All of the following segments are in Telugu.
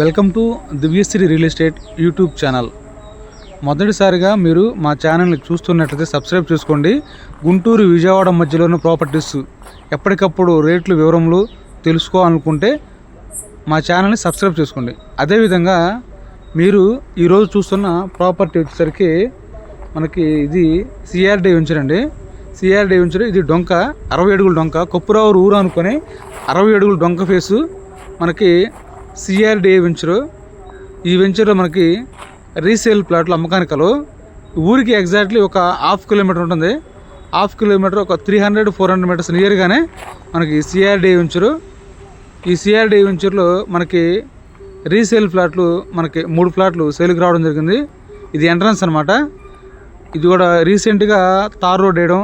Welcome to Divyashri real estate YouTube channel. మొదటిసారిగా మీరు మా ఛానల్ని చూస్తున్నట్లయితే సబ్స్క్రైబ్ చేసుకోండి. గుంటూరు విజయవాడ మధ్యలో ఉన్న ప్రాపర్టీస్ ఎప్పటికప్పుడు రేట్లు వివరములు తెలుసుకోవాలనుకుంటే మా ఛానల్ని సబ్స్క్రైబ్ చేసుకోండి. అదేవిధంగా మీరు ఈరోజు చూస్తున్న ప్రాపర్టీ వచ్చేసరికి మనకి ఇది సిఆర్డి వెంచర్ అండి. సిఆర్డి వెంచర్ ఇది డొంక అరవై అడుగుల డొంక. కొప్పురావు ఊరు అనుకొని అరవై అడుగుల డొంక ఫేసు మనకి సిఆర్డిఏ వెంచరు. ఈ వెంచర్లో మనకి రీసేల్ ప్లాట్లు అమ్మకానికి కలవు. ఊరికి ఎగ్జాక్ట్లీ ఒక హాఫ్ కిలోమీటర్ ఉంటుంది. హాఫ్ కిలోమీటర్ ఒక three hundred four hundred metres నియర్గానే మనకి సిఆర్డి వెంచరు. ఈ సిఆర్డి వెంచర్లో మనకి రీసేల్ ఫ్లాట్లు మనకి మూడు ఫ్లాట్లు సేల్కి రావడం జరిగింది. ఇది ఎంట్రన్స్ అనమాట ఇది కూడా రీసెంట్గా తార్ రోడ్ వేయడం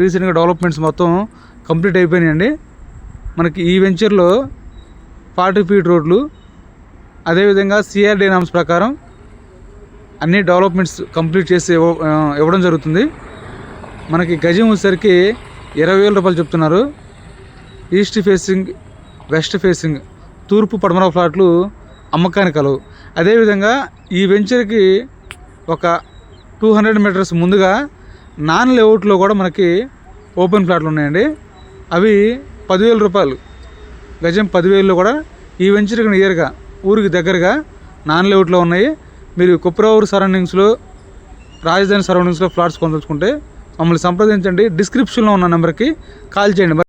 రీసెంట్గా డెవలప్మెంట్స్ మొత్తం కంప్లీట్ అయిపోయినాయండి. మనకి ఈ వెంచర్లో ఫార్టీ ఫీట్ రోడ్లు అదేవిధంగా సిఆర్డి నామ్స్ ప్రకారం అన్ని డెవలప్మెంట్స్ కంప్లీట్ చేసి ఇవ్వ- ఇవ్వడం జరుగుతుంది. మనకి గజం వచ్చేసరికి ఇరవై వేల రూపాయలు చెప్తున్నారు. ఈస్ట్ ఫేసింగ్ వెస్ట్ ఫేసింగ్ తూర్పు పడమర ఫ్లాట్లు అమ్మకానికి కలవు. అదేవిధంగా ఈ వెంచర్కి ఒక టూ హండ్రెడ్ మీటర్స్ ముందుగా నాన్ లేఅవుట్లో కూడా మనకి ఓపెన్ ఫ్లాట్లు ఉన్నాయండి. అవి పదివేల రూపాయలు. గజం పదివేలలో కూడా ఈ వెంచర్కి నియర్గా ఊరికి దగ్గరగా నాన్ లేఅవుట్లో ఉన్నాయి. మీరు కుప్రావూరు సరౌండింగ్స్లో రాజధాని సరౌండింగ్స్లో ఫ్లాట్స్ కొనదలుచుకుంటే మమ్మల్ని సంప్రదించండి. డిస్క్రిప్షన్లో ఉన్న నెంబర్కి కాల్ చేయండి.